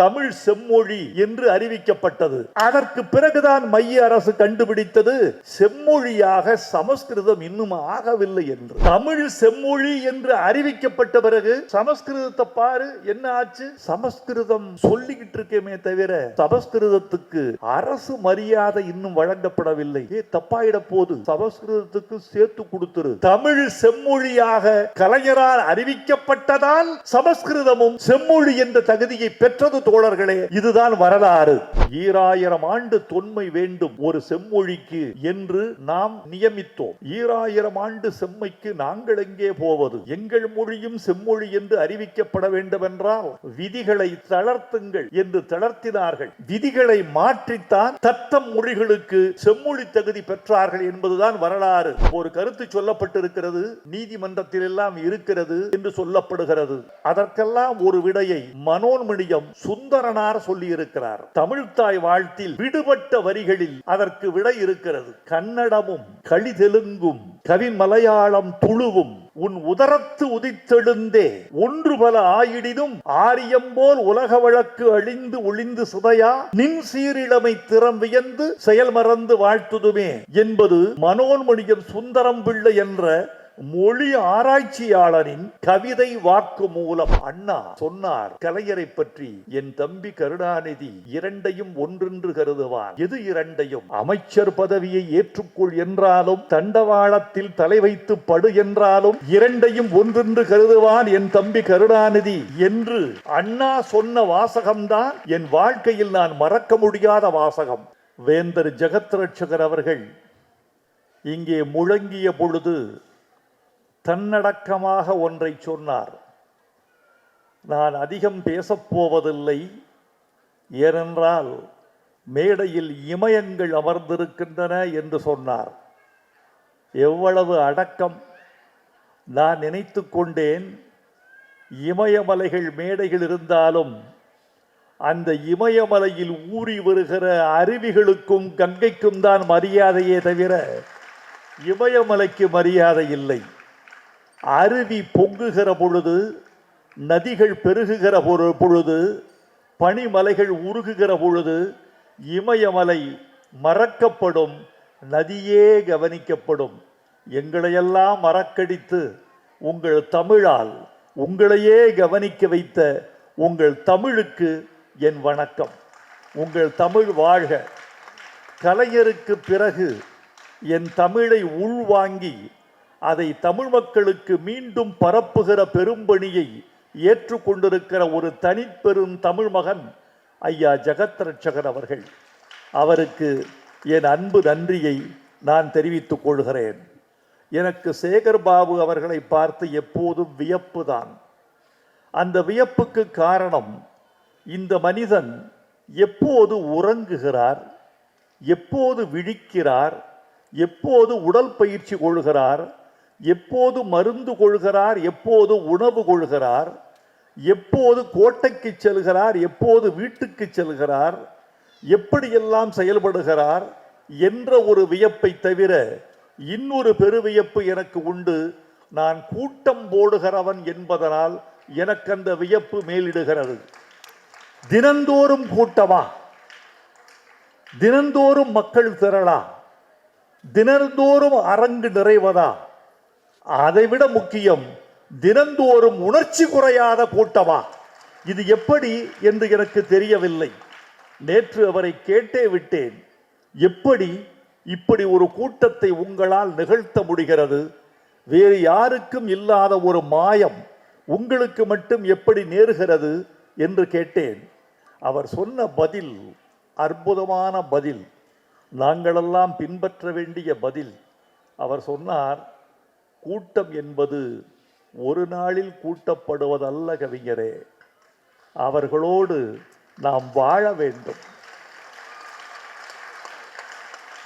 தமிழ் செம்மொழி என்று அறிவிக்கப்பட்டது. அதற்கு பிறகுதான் மைய அரசு கண்டுபிடித்தது செம்மொழியாக சமஸ்கிருதம் இன்னும் ஆகவில்லை என்று. தமிழ் செம்மொழி என்று அறிவிக்கப்பட்ட பிறகு சமஸ்கிருதத்தை பாரு என்ன ஆச்சு? சமஸ்கிருதம் சொல்லிக்கிட்டு இருக்கேமே தவிர சமஸ்கிருதத்துக்கு அரசு மரியாதை இன்னும் வழங்கப்படவில்லை. ஏ தப்பாயிட போது சமஸ்கிருதத்துக்கு சேர்த்து கொடுத்துரு. தமிழ் செம்மொழியாக கலைஞரால் அறிவிக்கப்பட்டதால் சமஸ்கிருதமும் செம்மொழி என்ற தகுதியை பெற்றது தோழர்களே இதுதான் வரலாறு. ஈராயிரம் ஆண்டு தொன்மை வேண்டும் ஒரு செம்மொழிக்கு என்று நாம் நியமித்தோம். ஈராயிரம் ஆண்டு செம்மைக்கு நாங்கள் எங்கே போவது? எங்கள் மொழியும் செம்மொழி என்று அறிவிக்கப்பட வேண்டும் என்றால் விதிகளை தளர்த்துங்கள் என்று தளர்த்தினார்கள். விதிகளை மாற்றித்தான் தத்தம் மொழிகளுக்கு செம்மொழி தகுதி பெற்றார்கள் என்பதுதான் வரலாறு. ஒரு கருத்து சொல்லப்பட்டிருக்கிறது நீதிமன்றத்தில் எல்லாம் இருக்கிறது என்று சொல்லப்படுகிறது. அதற்கெல்லாம் ஒரு விடையை மனோன்மணியம் சுந்தரனார் சொல்லியிருக்கிறார். தமிழ்தாய் வாழ்த்தில் விடுபட்ட வரிகளில் அதற்கு விடை இருக்கிறது. கன்னடமும் களிதெலுங்கும் கவி மலையாளம் துளுவும் உன் உதரத்து உதித்தெழுந்தே ஒன்று பல ஆயிடினும் ஆரியம் போல் உலக வழக்கு அழிந்து ஒளிந்து சுதையா நின் சீரிழமை திறம் வியந்து செயல் மறந்து வாழ்த்துதுமே என்பது மனோன்மணியம் சுந்தரம் பிள்ளை என்ற மொழி ஆராய்ச்சியாளரின் கவிதை வாக்கு மூலம் அண்ணா சொன்னார் கலைஞரை பற்றி என் தம்பி கருணாநிதி இரண்டையும் ஒன்றென்று கருதுவார். எது இரண்டையும்? அமைச்சர் பதவியை ஏற்றுக்கொள் என்றாலும் தண்டவாளத்தில் தலை வைத்து படு என்றாலும் இரண்டையும் ஒன்றென்று கருதுவான் என் தம்பி கருணாநிதி என்று அண்ணா சொன்ன வாசகம்தான் என் வாழ்க்கையில் நான் மறக்க முடியாத வாசகம். வேந்தர் ஜெகத்ரட்சகர் அவர்கள் இங்கே முழங்கிய பொழுது தன்னடக்கமாக ஒன்றை சொன்னார். நான் அதிகம் பேசப்போவதில்லை. ஏனென்றால் மேடையில் இமயங்கள் அமர்ந்திருக்கின்றன என்று சொன்னார். எவ்வளவு அடக்கம். நான் நினைத்து கொண்டேன் இமயமலைகள் மேடைகள் இருந்தாலும் அந்த இமயமலையில் ஊறி வருகிற அருவிகளுக்கும் கங்கைக்கும் தான் மரியாதையே தவிர இமயமலைக்கு மரியாதை இல்லை. அருவி பொங்குகிற பொழுது நதிகள் பெருகுகிற பொரு- பொழுது பனிமலைகள் உருகுகிற பொழுது இமயமலை மறக்கப்படும் நதியே கவனிக்கப்படும். எங்களையெல்லாம் மறக்கடித்து உங்கள் தமிழால் உங்களையே கவனிக்க வைத்த உங்கள் தமிழுக்கு என் வணக்கம். உங்கள் தமிழ் வாழ்க. கலைஞருக்கு பிறகு என் தமிழை உள்வாங்கி அதை தமிழ் மக்களுக்கு மீண்டும் பரப்புகிற பெரும்பணியை ஏற்றுக்கொண்டிருக்கிற ஒரு தனிப்பெரும் தமிழ் மகன் ஐயா ஜெகத் ரட்சகர் அவர்கள். அவருக்கு என் அன்பு நன்றியை நான் தெரிவித்துக் கொள்கிறேன். எனக்கு சேகர் பாபு அவர்களை பார்த்து எப்போதும் வியப்பு தான். அந்த வியப்புக்கு காரணம் இந்த மனிதன் எப்போது உறங்குகிறார் எப்போது விழிக்கிறார் எப்போது உடல் பயிற்சி கொள்கிறார் எப்போது மருந்து கொள்கிறார் எப்போது உணவு கொள்கிறார் எப்போது கோட்டைக்கு செல்கிறார் எப்போது வீட்டுக்கு செல்கிறார் எப்படியெல்லாம் செயல்படுகிறார் என்ற ஒரு வியப்பை தவிர இன்னொரு பெருவியப்பு எனக்கு உண்டு. நான் கூட்டம் போடுகிறவன் என்பதனால் எனக்கு அந்த வியப்பு மேலிடுகிறது. தினந்தோறும் கூட்டமா? தினந்தோறும் மக்கள் திரளா? தினந்தோறும் அரங்கு நிறைவதா? அதைவிட முக்கியம் தினந்தோறும் உணர்ச்சி குறையாத கூட்டமா? இது எப்படி என்று எனக்கு தெரியவில்லை. நேற்று அவரை கேட்டே விட்டேன். எப்படி இப்படி ஒரு கூட்டத்தை உங்களால் நிகழ்த்த முடிகிறது? வேறு யாருக்கும் இல்லாத ஒரு மாயம் உங்களுக்கு மட்டும் எப்படி நேருகிறது என்று கேட்டேன். அவர் சொன்ன பதில் அற்புதமான பதில். நாங்களெல்லாம் பின்பற்ற வேண்டிய பதில். அவர் சொன்னார் கூட்டம் என்பது ஒரு நாளில் கூட்டப்படுவதல்ல கவிஞரே. அவர்களோடு நாம் வாழ வேண்டும்.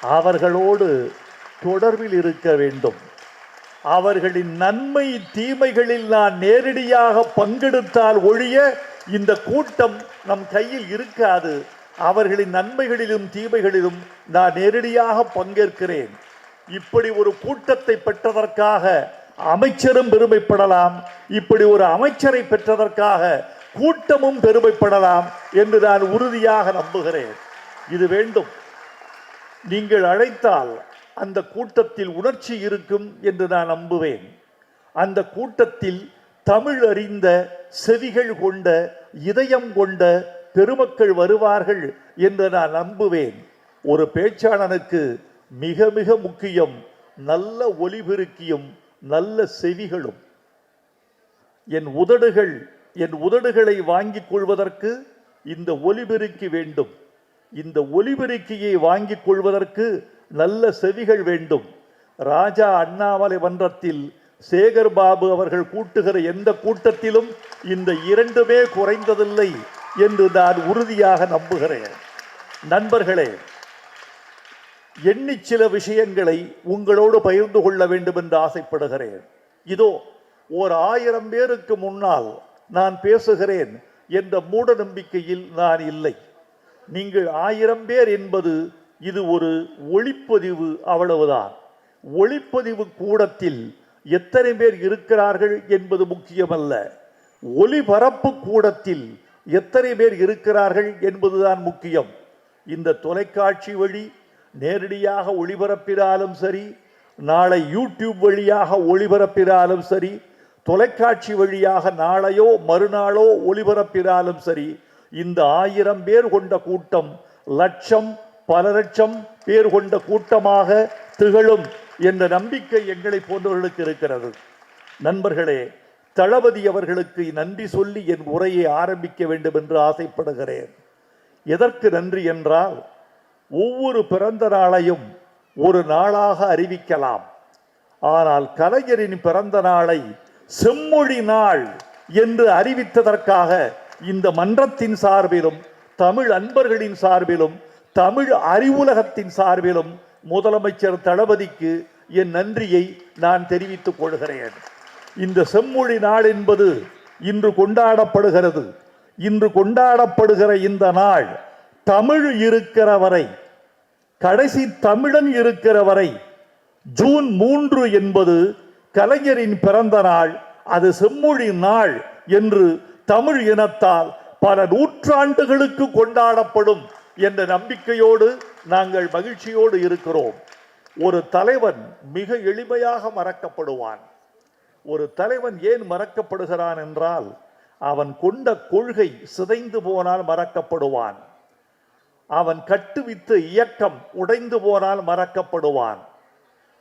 அவர்களோடு தொடர்பில் இருக்க வேண்டும். அவர்களின் நன்மை தீமைகளில் நான் நேரடியாக பங்கெடுத்தால் ஒழிய இந்த கூட்டம் நம் கையில் இருக்காது. அவர்களின் நன்மைகளிலும் தீமைகளிலும் நான் நேரடியாக பங்கேற்கிறேன். இப்படி ஒரு கூட்டத்தை பெற்றதற்காக அமைச்சரும் பெருமைப்படலாம் இப்படி ஒரு அமைச்சரை பெற்றதற்காக கூட்டமும் பெருமைப்படலாம் என்று நான் உறுதியாக நம்புகிறேன். இது வேண்டும். நீங்கள் அழைத்தால் அந்த கூட்டத்தில் உணர்ச்சி இருக்கும் என்று நான் நம்புவேன். அந்த கூட்டத்தில் தமிழ் அறிந்த செவிகள் கொண்ட இதயம் கொண்ட பெருமக்கள் வருவார்கள் என்று நான் நம்புவேன். ஒரு பேச்சாளனுக்கு மிக மிக முக்கியம் நல்ல ஒலிபெருக்கியும் நல்ல செவிகளும். என் உதடுகள் என் உதடுகளை வாங்கிக் கொள்வதற்கு இந்த ஒலிபெருக்கி வேண்டும். இந்த ஒலிபெருக்கியை வாங்கிக் கொள்வதற்கு நல்ல செவிகள் வேண்டும். ராஜா அண்ணாமலை மன்றத்தில் சேகர் பாபு அவர்கள் கூட்டுகிற எந்த கூட்டத்திலும் இந்த இரண்டுமே குறைந்ததில்லை என்று நான் உறுதியாக நம்புகிறேன். நண்பர்களே எண்ணி சில விஷயங்களை உங்களோடு பகிர்ந்து கொள்ள வேண்டும் என்று ஆசைப்படுகிறேன். இதோ ஓர் ஆயிரம் பேருக்கு முன்னால் நான் பேசுகிறேன் என்ற மூட நம்பிக்கையில் நான் இல்லை. நீங்கள் ஆயிரம் பேர் என்பது இது ஒரு ஒளிப்பதிவு அவ்வளவுதான். ஒளிப்பதிவு கூடத்தில் எத்தனை பேர் இருக்கிறார்கள் என்பது முக்கியமல்ல. ஒளிபரப்பு கூடத்தில் எத்தனை பேர் இருக்கிறார்கள் என்பதுதான் முக்கியம். இந்த தொலைக்காட்சி வழி நேரடியாக ஒளிபரப்பினாலும் சரி நாளை யூடியூப் வழியாக ஒளிபரப்பினாலும் சரி தொலைக்காட்சி வழியாக நாளையோ மறுநாளோ ஒளிபரப்பினாலும் சரி இந்த ஆயிரம் பேர் கொண்ட கூட்டம் லட்சம் பல லட்சம் பேர் கொண்ட கூட்டமாக திகழும் என்ற நம்பிக்கை எங்களை போன்றவர்களுக்கு இருக்கிறது. நண்பர்களே தளபதி அவர்களுக்கு நன்றி சொல்லி என் உரையை ஆரம்பிக்க வேண்டும் என்று ஆசைப்படுகிறேன். எதற்கு நன்றி என்றால் ஒவ்வொரு பிறந்த நாளையும் ஒரு நாளாக அறிவிக்கலாம். ஆனால் கலைஞரின் பிறந்த நாளை செம்மொழி நாள் என்று அறிவித்ததற்காக இந்த மன்றத்தின் சார்பிலும் தமிழ் அன்பர்களின் சார்பிலும் தமிழ் அறிவுலகத்தின் சார்பிலும் முதலமைச்சர் தளபதிக்கு என் நன்றியை நான் தெரிவித்துக் கொள்கிறேன். இந்த செம்மொழி நாள் என்பது இன்று கொண்டாடப்படுகிறது. இன்று கொண்டாடப்படுகிற இந்த நாள் தமிழ் இருக்கிற வரை கடைசி தமிழன் இருக்கிற வரை ஜூன் மூன்று என்பது கலைஞரின் பிறந்த நாள் அது செம்மொழி நாள் என்று தமிழ் இனத்தால் பல நூற்றாண்டுகளுக்கு கொண்டாடப்படும் என்ற நம்பிக்கையோடு நாங்கள் மகிழ்ச்சியோடு இருக்கிறோம். ஒரு தலைவன் மிக எளிமையாக மறக்கப்படுவான். ஒரு தலைவன் ஏன் மறக்கப்படுகிறான் என்றால் அவன் கொண்ட கொள்கை சிதைந்து போனால் மறக்கப்படுவான். அவன் கட்டுவித்த இயக்கம் உடைந்து போனால் மறக்கப்படுவான்.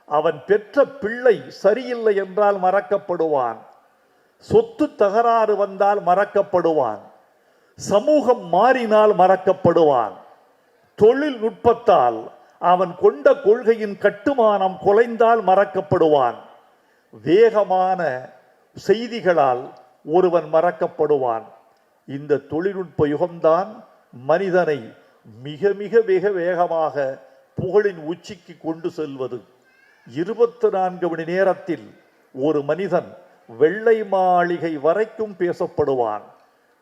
அவன் பெற்ற பிள்ளை சரியில்லை என்றால் மறக்கப்படுவான். சொத்து தகராறு வந்தால் மறக்கப்படுவான். சமூகம் மாறினால் மறக்கப்படுவான். தொழில்நுட்பத்தால் அவன் கொண்ட கொள்கையின் கட்டுமானம் குலைந்தால் மறக்கப்படுவான். வேகமான செய்திகளால் ஒருவன் மறக்கப்படுவான். இந்த தொழில்நுட்ப யுகம்தான் மனிதனை மிக மிக மிக வேகமாக புகழின் உச்சிக்கு கொண்டு செல்வது. இருபத்தி நான்கு மணி நேரத்தில் ஒரு மனிதன் வெள்ளை மாளிகை வரைக்கும் பேசப்படுவான்.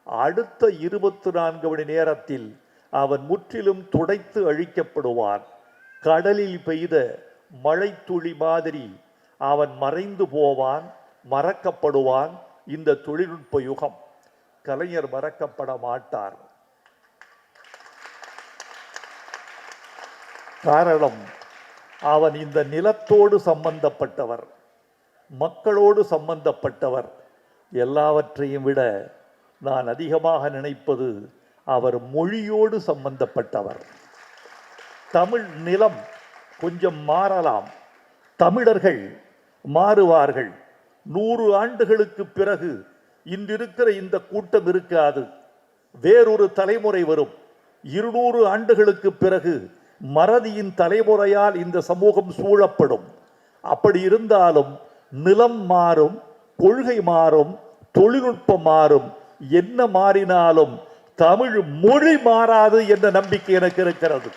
அடுத்த இருபத்தி நான்கு மணி நேரத்தில் அவன் முற்றிலும் துடைத்து அழிக்கப்படுவான். கடலில் பெய்த மழைத்துளி மாதிரி அவன் மறைந்து போவான் மறக்கப்படுவான் இந்த தொழில்நுட்ப யுகம். கலைஞர் மறக்கப்பட மாட்டார். காரணம் அவன் இந்த நிலத்தோடு சம்பந்தப்பட்டவர் மக்களோடு சம்பந்தப்பட்டவர். எல்லாவற்றையும் விட நான் அதிகமாக நினைப்பது அவர் மொழியோடு சம்பந்தப்பட்டவர். தமிழ் நிலம் கொஞ்சம் மாறலாம். தமிழர்கள் மாறுவார்கள். நூறு ஆண்டுகளுக்கு பிறகு இன்றிருக்கிற இந்த கூட்டம் இருக்காது. வேறொரு தலைமுறை வரும். இருநூறு ஆண்டுகளுக்கு பிறகு மறதியின் தலைமுறையால் இந்த சமூகம் சூழப்படும். அப்படி இருந்தாலும் நிலம் மாறும் கொள்கை மாறும் தொழில்நுட்பம் மாறும். என்ன மாறினாலும் தமிழ் மொழி மாறாது என்ற நம்பிக்கை எனக்கு இருக்கிறது.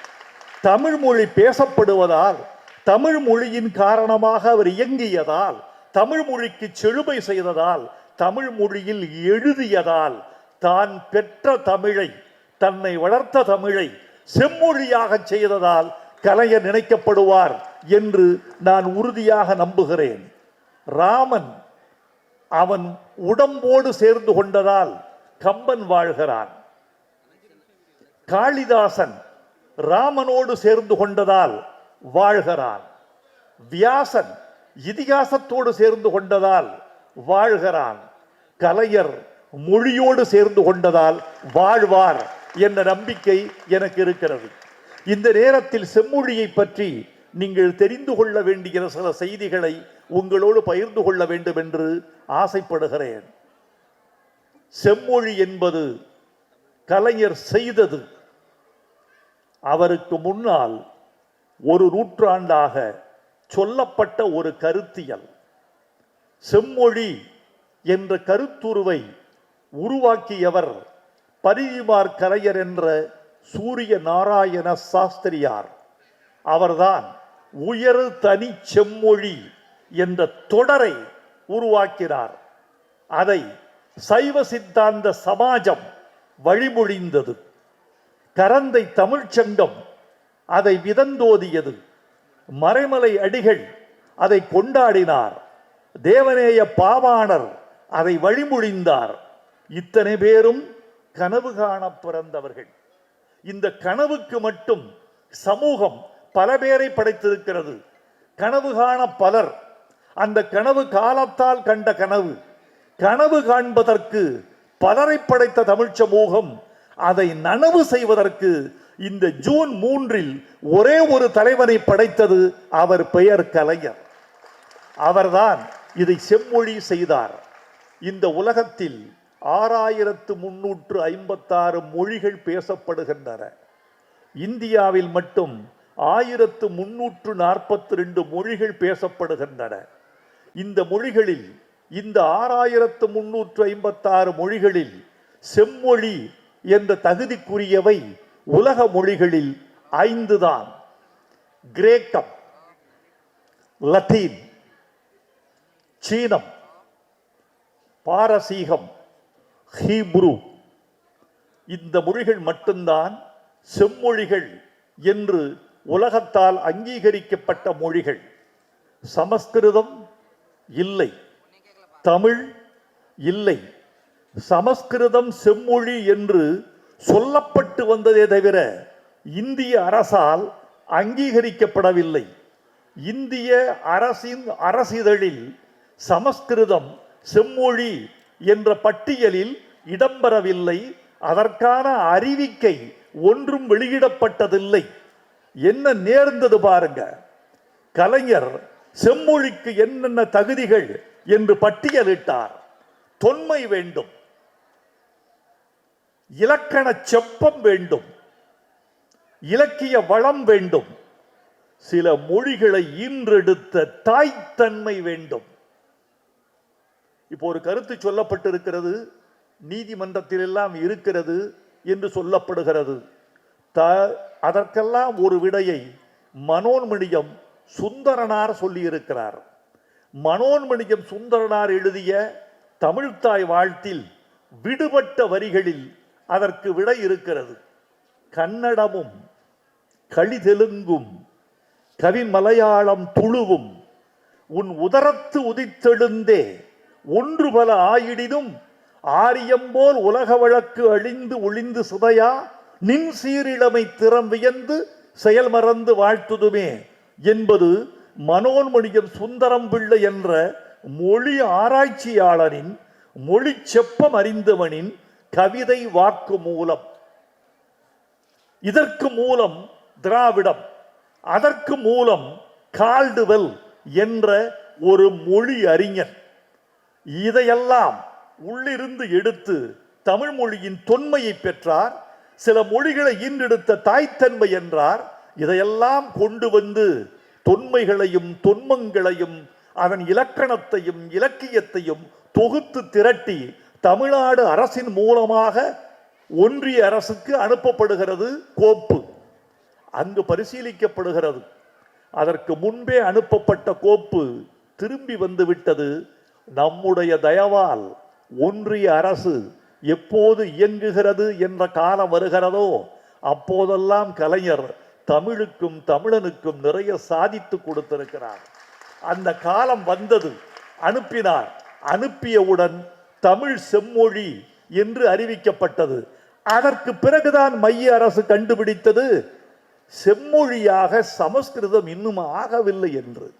தமிழ் மொழி பேசப்படுவதால் தமிழ் மொழியின் காரணமாக அவர் இயங்கியதால் தமிழ் மொழிக்கு செழுமை செய்ததால் தமிழ் மொழியில் எழுதியதால் தான் பெற்ற தமிழை தன்னை வளர்த்த தமிழை செம்மொழியாக செய்ததால் கலைஞர் நினைக்கப்படுவார் என்று நான் உறுதியாக நம்புகிறேன். ராமன் அவன் உடம்போடு சேர்ந்து கொண்டதால் கம்பன் வாழ்கிறான். காளிதாசன் ராமனோடு சேர்ந்து கொண்டதால் வாழ்கிறான். வியாசன் இதிகாசத்தோடு சேர்ந்து கொண்டதால் வாழ்கிறான். கலையர் மொழியோடு சேர்ந்து கொண்டதால் வாழ்வார். என்ற நம்பிக்கை எனக்கு இருக்கிறது. இந்த நேரத்தில் செம்மொழியை பற்றி நீங்கள் தெரிந்து கொள்ள வேண்டிய சில செய்திகளை உங்களோடு பகிர்ந்து கொள்ள வேண்டும் என்று ஆசைப்படுகிறேன். செம்மொழி என்பது கலைஞர் செய்தது. அவருக்கு முன்னால் ஒரு நூற்றாண்டாக சொல்லப்பட்ட ஒரு கருத்தியல். செம்மொழி என்ற கருத்துருவை உருவாக்கியவர் பரிதிமார் கலையர் என்ற சூரிய நாராயண சாஸ்திரியார். அவர்தான் உயர் தனி செம்மொழி என்ற தொடரை உருவாக்கினார். அதை சைவ சித்தாந்த சமாஜம் வழிமொழிந்தது. கரந்தை தமிழ்ச்சங்கம் அதை விதந்தோதியது. மறைமலை அடிகள் அதை கொண்டாடினார். தேவநேய பாவாணர் அதை வழிமொழிந்தார். இத்தனை பேரும் கனவு காண பிறந்தவர்கள். இந்த கனவுக்கு மட்டும் சமூகம் பல பேரை படைத்திருக்கிறது. கனவு காண பலர். அந்த கனவு காலத்தால் கண்ட கனவு. கனவு காண்பதற்கு பலரை படைத்த தமிழ் சமூகம் அதை நனவு செய்வதற்கு இந்த ஜூன் மூன்றில் ஒரே ஒரு தலைவனை படைத்தது அவர் பெயர் கலைஞர். அவர்தான் இதை செம்மொழி செய்தார். இந்த உலகத்தில் ஆறாயிரத்து முன்னூற்று ஐம்பத்தாறு மொழிகள் பேசப்படுகின்றன. இந்தியாவில் மட்டும் ஆயிரத்து முன்னூற்று நாற்பத்தி ரெண்டு மொழிகள் பேசப்படுகின்றன. இந்த மொழிகளில் இந்த ஆறாயிரத்து முன்னூற்று ஐம்பத்தாறு மொழிகளில் செம்மொழி என்ற தகுதிக்குரியவை உலக மொழிகளில் ஐந்து தான் கிரேக்கம் லத்தீன் சீனம் பாரசீகம் ஹீப்ரு. இந்த மொழிகள் மட்டும்தான் செம்மொழிகள் என்று உலகத்தால் அங்கீகரிக்கப்பட்ட மொழிகள். சமஸ்கிருதம் இல்லை. தமிழ் இல்லை. சமஸ்கிருதம் செம்மொழி என்று சொல்லப்பட்டு வந்ததே தவிர இந்திய அரசால் அங்கீகரிக்கப்படவில்லை. இந்திய அரசின் அரசிதழில் சமஸ்கிருதம் செம்மொழி என்ற பட்டியலில் இடம்பெறவில்லை. அதற்கான அறிவிக்கை ஒன்றும் வெளியிடப்பட்டதில்லை. என்ன நேர்ந்தது பாருங்க. கலைஞர் செம்மொழிக்கு என்னென்ன தகுதிகள் என்று பட்டியலிட்டார். தொன்மை வேண்டும். இலக்கண செப்பம் வேண்டும். இலக்கிய வளம் வேண்டும். சில மொழிகளை ஈன்றெடுத்த தாய்த்தன்மை வேண்டும். இப்போ ஒரு கருத்து சொல்லப்பட்டிருக்கிறது நீதிமன்றத்தில் எல்லாம் இருக்கிறது என்று சொல்லப்படுகிறது. த அதற்கெல்லாம் ஒரு விடையை மனோன்மணியம் சுந்தரனார் சொல்லியிருக்கிறார். மனோன்மணியம் சுந்தரனார் எழுதிய தமிழ்த்தாய் வாழ்த்தில் விடுபட்ட வரிகளில் அதற்கு விடை இருக்கிறது. கன்னடமும் கழிதெலுங்கும் கவி மலையாளம் துளுவும் உன் உதரத்து உதித்தெழுந்தே ஒன்று பல ஆயிடினும் ஆரியம்போல் உலக வழக்கு அழிந்து ஒளிந்து சுதையா? நின் சீரிழமை திறம் வியந்து செயல் மறந்து வாழ்த்துதுமே என்பது மனோன்மணியம் சுந்தரம் பிள்ளை என்ற மொழி ஆராய்ச்சியாளரின் மொழி செப்பம் அறிந்தவனின் கவிதை வாக்கு மூலம். இதற்கு மூலம் திராவிடம் அதற்கு மூலம் கால்டுவெல் என்ற ஒரு மொழி அறிஞர் இதையெல்லாம் உள்ளிருந்து எடுத்து தமிழ் மொழியின் தொன்மையை பெற்றார். சில மொழிகளை ஈன்றெடுத்த தாய்த்தன்மை என்றார். இதையெல்லாம் கொண்டு வந்து தொன்மைகளையும் தொன்மங்களையும் அதன் இலக்கணத்தையும் இலக்கியத்தையும் தொகுத்து திரட்டி தமிழ்நாடு அரசின் மூலமாக ஒன்றிய அரசுக்கு அனுப்பப்படுகிறது கோப்பு. அங்கு பரிசீலிக்கப்படுகிறது. அதற்கு முன்பே அனுப்பப்பட்ட கோப்பு திரும்பி வந்துவிட்டது நம்முடைய தயவால் ஒன்றிய அரசு எப்போது இயங்குகிறது என்ற காலம் வருகிறதோ அப்போதெல்லாம் கலைஞர் தமிழுக்கும் தமிழனுக்கும் நிறைய சாதித்து கொடுத்திருக்கிறார். அந்த காலம் வந்தது அனுப்பினார். அனுப்பியவுடன் தமிழ் செம்மொழி என்று அறிவிக்கப்பட்டது. அதற்கு பிறகுதான் மைய அரசு கண்டுபிடித்தது செம்மொழியாக சமஸ்கிருதம் இன்னும் ஆகவில்லை என்று.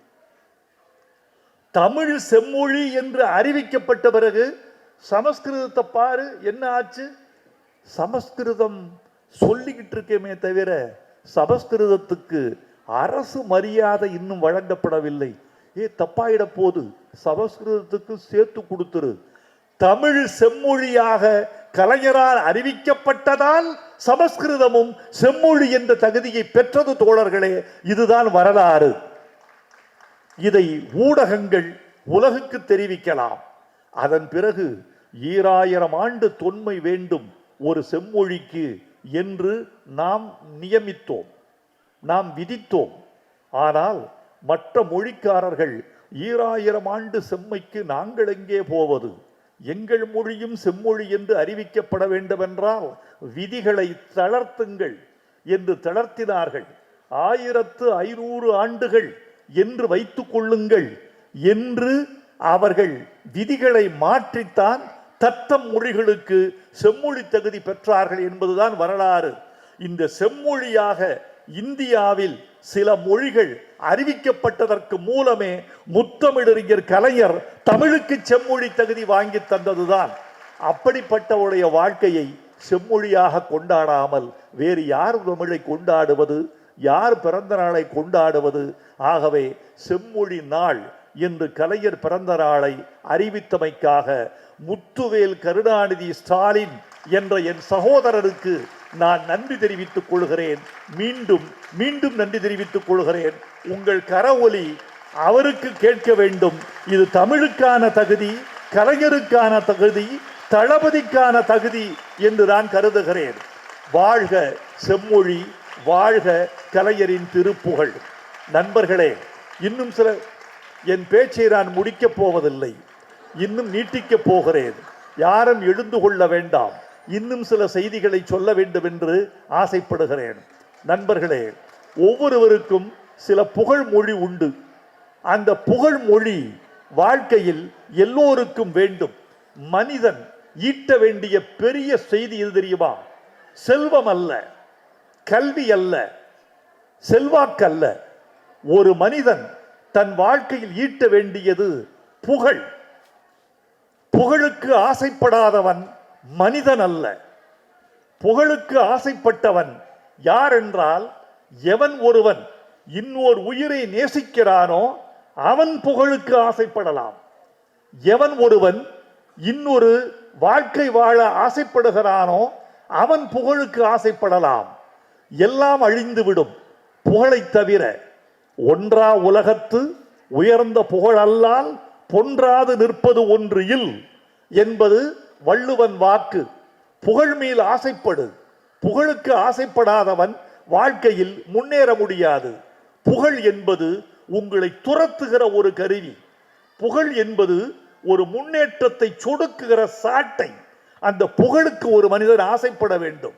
தமிழ் செம்மொழி என்று அறிவிக்கப்பட்ட பிறகு சமஸ்கிருதத்தை பாரு என்ன ஆச்சு? சமஸ்கிருதம் சொல்லிக்கிட்டு இருக்கேமே தவிர சமஸ்கிருதத்துக்கு அரசு மரியாதை இன்னும் வழங்கப்படவில்லை. ஏ தப்பாயிட போது. சமஸ்கிருதத்துக்கு சேர்த்து கொடுத்துரு. தமிழ் செம்மொழியாக கலைஞரால் அறிவிக்கப்பட்டதால் சமஸ்கிருதமும் செம்மொழி என்ற தகுதியை பெற்றது தோழர்களே இதுதான் வரலாறு. இதை ஊடகங்கள் உலகுக்கு தெரிவிக்கலாம். அதன் பிறகு ஈராயிரம் ஆண்டு தொன்மை வேண்டும் ஒரு செம்மொழிக்கு என்று நாம் நியமித்தோம் நாம் விதித்தோம். ஆனால் மற்ற மொழிக்காரர்கள் ஈராயிரம் ஆண்டு செம்மைக்கு நாங்கள் எங்கே போவது? எங்கள் மொழியும் செம்மொழி என்று அறிவிக்கப்பட வேண்டுமென்றால் விதிகளை தளர்த்துங்கள் என்று தளர்த்தினார்கள். ஆயிரத்து ஐநூறு ஆண்டுகள் என்று வைத்துக் கொள்ளுங்கள் என்று அவர்கள் விதிகளை மாற்றித்தான் தத்தம் மொழிகளுக்கு செம்மொழி தகுதி பெற்றார்கள் என்பதுதான் வரலாறு. இந்த செம்மொழியாக இந்தியாவில் சில மொழிகள் அறிவிக்கப்பட்டதற்கு மூலமே முத்தமிழறிஞர் கலைஞர் தமிழுக்கு செம்மொழி தகுதி வாங்கி தந்ததுதான். அப்படிப்பட்டவருடைய வாழ்க்கையை செம்மொழியாக கொண்டாடாமல் வேறு யார் தமிழை கொண்டாடுவது? யார் பிறந்த நாளை கொண்டாடுவது? ஆகவே செம்மொழி நாள் என்று கலைஞர் பிறந்த நாளை அறிவித்தமைக்காக முத்துவேல் கருணாநிதி ஸ்டாலின் என்ற என் சகோதரருக்கு நான் நன்றி தெரிவித்துக் கொள்கிறேன். மீண்டும் மீண்டும் நன்றி தெரிவித்துக் கொள்கிறேன். உங்கள் கரவொலி அவருக்கு கேட்க வேண்டும். இது தமிழுக்கான தகுதி கலைஞருக்கான தகுதி தளபதிக்கான தகுதி என்று நான் கருதுகிறேன். வாழ்க செம்மொழி வாழ்க கலைஞரின் திருப்புகழ். நண்பர்களே இன்னும் சில என் பேச்சை நான் முடிக்கப் போவதில்லை. இன்னும் நீட்டிக்கப் போகிறேன். யாரும் எழுந்து கொள்ள வேண்டாம். இன்னும் சில செய்திகளை சொல்ல வேண்டும் என்று ஆசைப்படுகிறேன். நண்பர்களே ஒவ்வொருவருக்கும் சில புகழ்மொழி உண்டு. அந்த புகழ் மொழி வாழ்க்கையில் எல்லோருக்கும் வேண்டும். மனிதன் ஈட்ட வேண்டிய பெரிய செய்தி இது தெரியுமா? செல்வம் அல்ல கல்வி அல்ல செல்வாக்கல்ல ஒரு மனிதன் தன் வாழ்க்கையில் ஈட்ட வேண்டியது புகழ். புகழுக்கு ஆசைப்படாதவன் மனிதன் அல்ல. புகழுக்கு ஆசைப்பட்டவன் யார் என்றால் எவன் ஒருவன் இன்னொரு உயிரை நேசிக்கிறானோ அவன் புகழுக்கு ஆசைப்படலாம். எவன் ஒருவன் இன்னொரு வாழ்க்கை வாழ ஆசைப்படுகிறானோ அவன் புகழுக்கு ஆசைப்படலாம். எல்லாம் அழிந்துவிடும். புகழை தவிர ஒன்றா உலகத்து உயர்ந்த புகழ் அல்லால் பொன்றாது நிற்பது ஒன்று இல் என்பது வள்ளுவன் வாக்கு. புகழ் மேல் ஆசைப்படு. புகழுக்கு ஆசைப்படாதவன் வாழ்க்கையில் முன்னேற முடியாது. புகழ் என்பது உங்களை துரத்துகிற ஒரு கருவி. புகழ் என்பது ஒரு முன்னேற்றத்தை சொடுக்குகிற சாட்டை. அந்த புகழுக்கு ஒரு மனிதன் ஆசைப்பட வேண்டும்.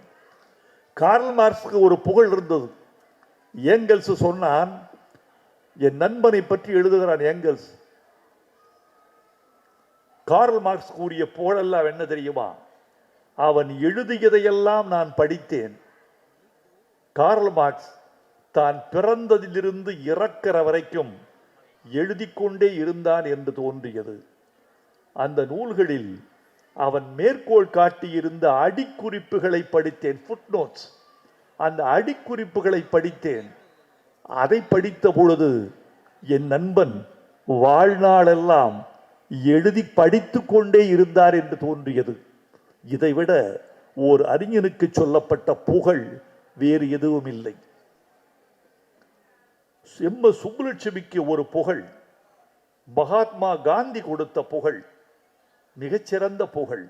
கார்ல் மார்க்ஸுக்கு ஒரு புகழ் இருந்தது. ஏங்கல்ஸ் சொன்னான் என் நண்பனை பற்றி எழுதுகிறான் எங்கல்ஸ் கார்ல் மார்க்ஸ் கூறிய புகழெல்லாம் என்ன தெரியுமா? அவன் எழுதியதையெல்லாம் நான் படித்தேன். கார்ல் மார்க்ஸ் தான் பிறந்ததிலிருந்து இறக்கிற வரைக்கும் எழுதிக்கொண்டே இருந்தான் என்று தோன்றியது. அந்த நூல்களில் அவன் மேற்கோள் காட்டியிருந்த அடிக்குறிப்புகளை படித்தேன். ஃபுட்நோட்ஸ் அந்த அடிக்குறிப்புகளை படித்தேன். அதை படித்த பொழுது என் நண்பன் வாழ்நாளெல்லாம் எழுதி படித்து கொண்டே இருந்தார் என்று தோன்றியது. இதைவிட ஓர் அறிஞனுக்கு சொல்லப்பட்ட புகழ் வேறு எதுவும் இல்லை. செம்ம சுப்புலட்சுமிக்கு ஒரு புகழ் மகாத்மா காந்தி கொடுத்த புகழ் மிகச்சிறந்த புகழ்.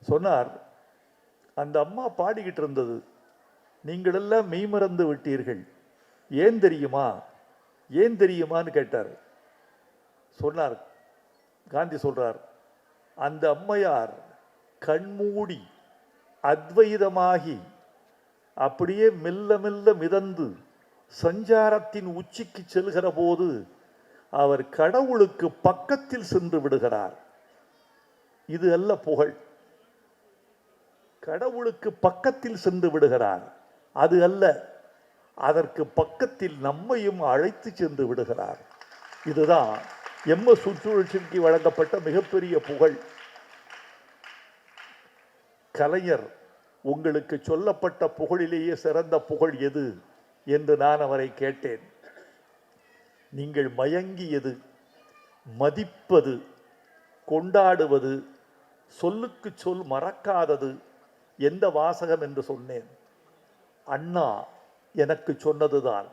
சொன்னார் அந்த அம்மா பாடிக்கிட்டு இருந்தது நீங்களெல்லாம் மெய்மறந்து விட்டீர்கள். ஏன் தெரியுமா? ஏன் தெரியுமான்னு கேட்டார். சொன்னார். காந்தி சொல்றார் அந்த அம்மையார் கண்மூடி அத்வைதமாகி அப்படியே மெல்ல மெல்ல மிதந்து சஞ்சாரத்தின் உச்சிக்கு செல்கிற போது அவர் கடவுளுக்கு பக்கத்தில் சென்று விடுகிறார். இது அல்ல புகழ். கடவுளுக்கு பக்கத்தில் சென்று விடுகிறார். அது அல்ல. அதற்கு பக்கத்தில் நம்மையும் அழைத்து சென்று விடுகிறார். இதுதான் எம்ம சுற்றுச்சூழலுக்கு வழங்கப்பட்ட மிகப்பெரிய புகழ். கலைஞர் உங்களுக்கு சொல்லப்பட்ட புகழிலேயே சிறந்த புகழ் எது என்று நான் அவரை கேட்டேன். நீங்கள் மயங்கியது மதிப்பது கொண்டாடுவது சொல்லுக்கு சொல் மறக்காதது எந்த வாசகம் என்று சொன்னேன். அண்ணா எனக்கு சொன்னது தான்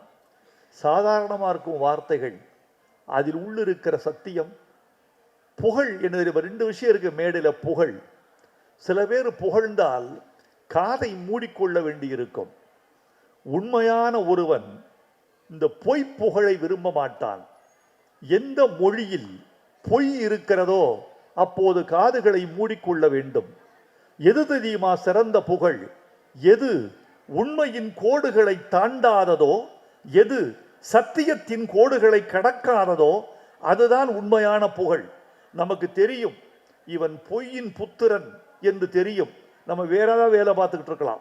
சாதாரணமாக இருக்கும் வார்த்தைகள் அதில் உள்ளிருக்கிற சத்தியம் புகழ் என்ன ரெண்டு விஷயம் இருக்கு மேடையில் புகழ். சில பேர் புகழ்ந்தால் காதை மூடிக்கொள்ள வேண்டியிருக்கும். உண்மையான ஒருவன் இந்த பொய் புகழை விரும்ப மாட்டான். எந்த மொழியில் பொய் இருக்கிறதோ அப்போது காதுகளை மூடிக்கொள்ள வேண்டும். எது தெரியுமா சிறந்த புகழ்? எது உண்மையின் கோடுகளை தாண்டாததோ எது சத்தியத்தின் கோடுகளை கடக்காததோ அதுதான் உண்மையான புகழ். நமக்கு தெரியும் இவன் பொய்யின் புத்திரன் என்று தெரியும். நம்ம வேற ஏதாவது வேலை பார்த்துக்கிட்டு இருக்கலாம்.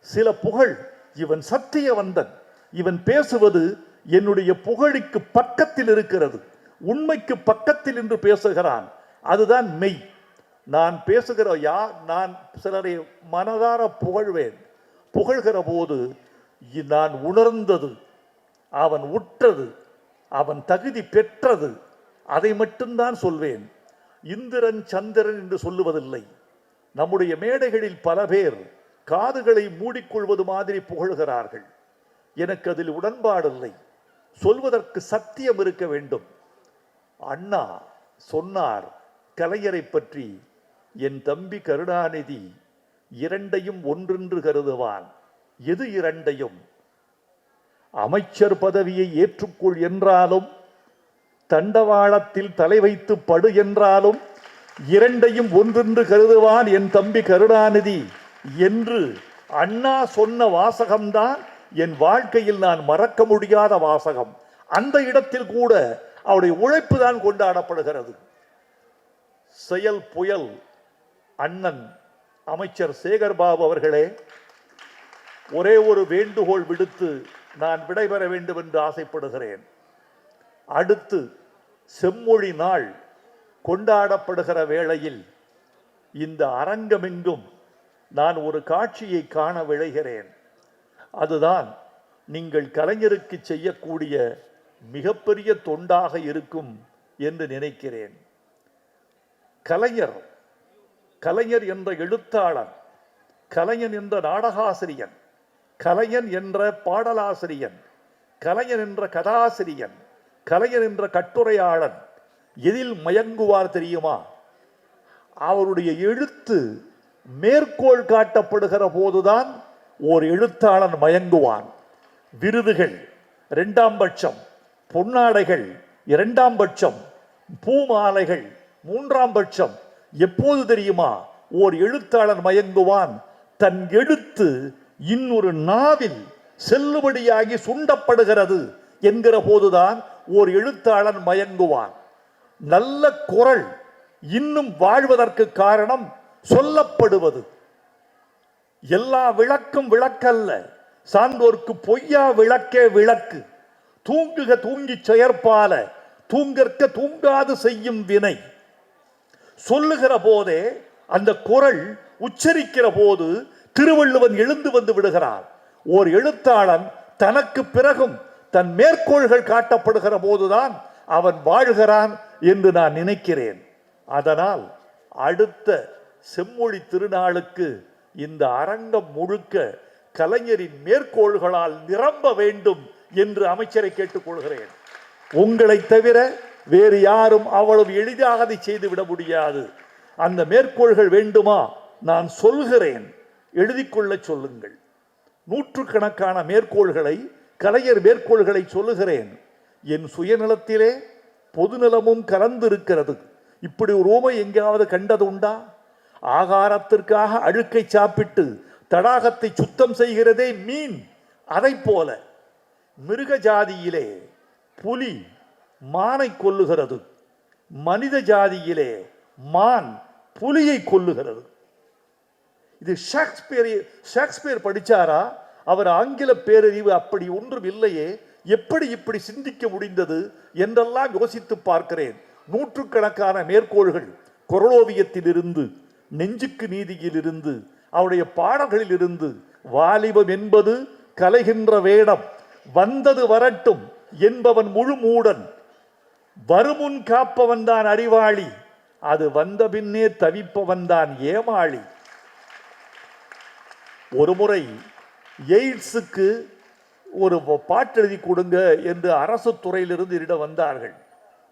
சில புகழ் இவன் சத்தியவந்தன். இவன் பேசுவது என்னுடைய புகழுக்கு பக்கத்தில் இருக்கிறது. உண்மைக்கு பக்கத்தில் என்று பேசுகிறான். அதுதான் மெய். நான் பேசுகிற யா நான் சிலரை மனதார புகழ்வேன். புகழ்கிற போது நான் உணர்ந்தது அவன் உற்றது அவன் தகுதி பெற்றது அதை மட்டும்தான் சொல்வேன். இந்திரன் சந்திரன் என்று சொல்லுவதில்லை. நம்முடைய மேடைகளில் பல பேர் காதுகளை மூடிக்கொள்வது மாதிரி புகழ்கிறார்கள். எனக்கு அதில் உடன்பாடில்லை சொல்வதற்கு சத்தியம் இருக்க வேண்டும். அண்ணா சொன்னார் கலைஞரை பற்றி என் தம்பி கருணாநிதி இரண்டையும் ஒன்றென்று கருதுவான். எது இரண்டையும்? அமைச்சர் பதவியை ஏற்றுக்கொள் என்றாலும் தண்டவாளத்தில் தலை வைத்து படு என்றாலும் இரண்டையும் ஒன்றென்று கருதுவான் என் தம்பி கருணாநிதி என்று அண்ணா சொன்ன வாசகம்தான் என் வாழ்க்கையில் நான் மறக்க முடியாத வாசகம். அந்த இடத்தில் கூட அவருடைய உழைப்பு தான் கொண்டாடப்படுகிறது. செயல் புயல் அண்ணன் அமைச்சர் சேகர்பாபு அவர்களே ஒரே ஒரு வேண்டுகோள் விடுத்து நான் விடைபெற வேண்டும் என்று ஆசைப்படுகிறேன். அடுத்து செம்மொழி நாள் கொண்டாடப்படுகிற வேளையில் இந்த அரங்கமெங்கும் நான் ஒரு காட்சியை காண விழைகிறேன். அதுதான் நீங்கள் கலைஞருக்கு செய்யக்கூடிய மிகப்பெரிய தொண்டாக இருக்கும் என்று நினைக்கிறேன். கலைஞர் கலைஞர் என்ற எழுத்தாளன் கலைஞன் என்ற நாடகாசிரியன் கலைஞன் என்ற பாடலாசிரியன் கலைஞன் என்ற கதாசிரியன் கலைஞன் என்ற கட்டுரையாளன் எதில் மயங்குவார் தெரியுமா? அவருடைய எழுத்து மேற்கோள் காட்டப்படுகிற போதுதான் ஓர் எழுத்தாளன் மயங்குவான். விருதுகள் இரண்டாம் பட்சம் பொன்னாடைகள் இரண்டாம் பட்சம் பூமாலைகள் மூன்றாம் பட்சம் எப்போது தெரியுமா? ஓர் எழுத்தாளன் மயங்குவான் தன் எழுத்து இன்னொரு நாவில் செல்லுபடியாகி சுண்டப்படுகிறது என்கிற போதுதான் ஓர் எழுத்தாளன் மயங்குவான். நல்ல குரல் இன்னும் வாழ்வதற்கு காரணம் சொல்லப்படுவது. எல்லா விளக்கும் விளக்கல்ல சான்றோர்க்கு பொய்யா விளக்கே விளக்கு. தூங்குக தூங்கி செயற்பால தூங்கற்க தூங்காது செய்யும் வினை. சொல்லுகிற போதே அந்த குரல் உச்சரிக்கிற போது திருவள்ளுவன் எழுந்து வந்து விடுகிறான் ஓர் எழுத்தாளன் தனக்கு பிறகும் தன் மேற்கோள்கள் காட்டப்படுகிற போதுதான் அவன் வாழ்கிறான் என்று நான் நினைக்கிறேன். அதனால் அடுத்த செம்மொழி திருநாளுக்கு இந்த அரங்கம் முழுக்க கலைஞரின் மேற்கோள்களால் நிரம்ப வேண்டும் என்று அமைச்சரை கேட்டுக்கொள்கிறேன் உங்களை தவிர வேறு யாரும் அவ்வளவு எளிதாக அதை செய்துவிட முடியாது. அந்த மேற்கோள்கள் வேண்டுமா? நான் சொல்கிறேன். எழுதிக்கொள்ளச் சொல்லுங்கள். நூற்றுக்கணக்கான மேற்கோள்களை கலைஞர் மேற்கோள்களை சொல்லுகிறேன். என் சுயநலத்திலே பொதுநலமும் கலந்திருக்கிறது. இப்படி ஒரு ஊமை எங்கேயாவது கண்டது உண்டா? ஆகாரத்திற்காக அழுக்கை சாப்பிட்டு தடாகத்தை சுத்தம் செய்கிறதே மீன். அதைப் போல மிருக ஜாதியிலே புலி மானை கொல்லுகிறது. மனித ஜாதியிலே மான் புலியை கொல்லுகிறது. இது ஷேக்ஸ்பியர் ஷேக்ஸ்பியர் படிச்சாரா? அவர் ஆங்கில பேரறிவு அப்படி ஒன்றும் இல்லையே. எப்படி இப்படி சிந்திக்க முடிந்தது என்றெல்லாம் யோசித்து பார்க்கிறேன். நூற்றுக்கணக்கான மேற்கோள்கள் குரலோவியத்திலிருந்து நெஞ்சுக்கு நீதியிலிருந்து அவருடைய பாடல்களில் இருந்து வாலிபம் என்பது கலைகின்ற வேடம். வந்தது வரட்டும் என்பவன் முழு மூடன் வருமுன் காப்பவன் தான் அறிவாளி அது வந்த பின்னே தவிப்பவன் தான் ஏமாளி. ஒரு முறை எய்ட்ஸுக்கு ஒரு பாட்டு எழுதி கொடுங்க என்று அரசு துறையிலிருந்து என்னிடம் வந்தார்கள்.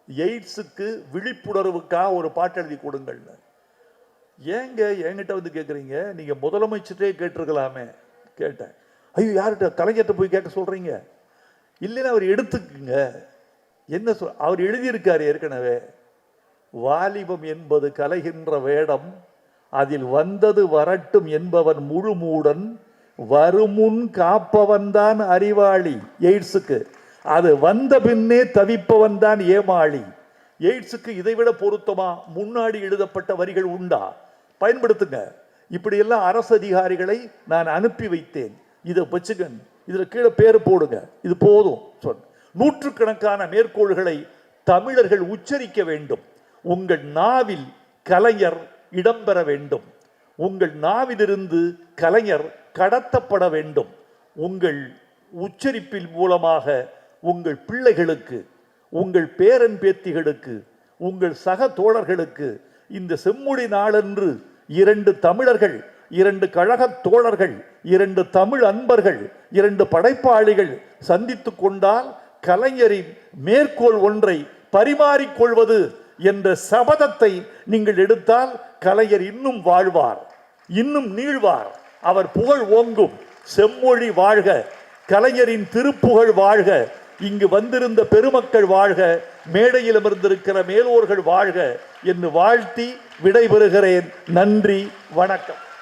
எய்ட்ஸுக்கு விழிப்புணர்வுக்காக ஒரு பாட்டு எழுதி கொடுங்கள்னு ஏங்க என்கிட்ட வந்து கேட்குறீங்க நீங்கள் முதலமைச்சர்டே கேட்டிருக்கலாமே கேட்டேன். ஐயோ யார்கிட்ட கலைஞர்கிட்ட போய் கேட்க சொல்கிறீங்க இல்லைன்னா அவர் எடுத்துக்குங்க. என்ன சொல் அவர் எழுதியிருக்கார் ஏற்கனவே வாலிபம் என்பது கலைகின்ற வேடம் அதில் வந்தது வரட்டும் என்பவன் முழு மூடன் வருமுன் காப்பவன் தான் அறிவாளி. எய்ட்ஸுக்கு அது வந்த பின்னே தவிப்பவன் தான் ஏமாளி. எய்ட்ஸுக்கு இதைவிட பொருத்தமா? முன்னாடி எழுதப்பட்ட வரிகள் உண்டா? பயன்படுத்துங்க. இப்படியெல்லாம் அரசு அதிகாரிகளை நான் அனுப்பி வைத்தேன். இதை வச்சுக்கன் இதில் கீழே பேர் போடுங்க. இது போதும். சொன்ன நூற்றுக்கணக்கான மேற்கோள்களை தமிழர்கள் உச்சரிக்க வேண்டும். உங்கள் நாவில் கலைஞர் இடம்பெற வேண்டும். உங்கள் நாவிலிருந்து கலைஞர் கடத்தப்பட வேண்டும். உங்கள் உச்சரிப்பின் மூலமாக உங்கள் பிள்ளைகளுக்கு உங்கள் பேரன் பேத்திகளுக்கு உங்கள் சக தோழர்களுக்கு இந்த செம்மொழி நாளன்று இரண்டு தமிழர்கள் இரண்டு கழகத் தோழர்கள் இரண்டு தமிழ் அன்பர்கள் இரண்டு படைப்பாளிகள் சந்தித்து கொண்டால் கலைஞரின் மேற்கோள் ஒன்றை பரிமாறிக்கொள்வது என்ற சபதத்தை நீங்கள் எடுத்தால் கலைஞர் இன்னும் வாழ்வார் இன்னும் நீழ்வார் அவர் புகழ் ஓங்கும். செம்மொழி வாழ்க. கலைஞரின் திருப்புகழ் வாழ்க. இங்கு வந்திருந்த பெருமக்கள் வாழ்க. மேடையில் அமர்ந்திருக்கிற மேலோர்கள் வாழ்க. என்று வாழ்த்தி விடைபெறுகிறேன். நன்றி. வணக்கம்.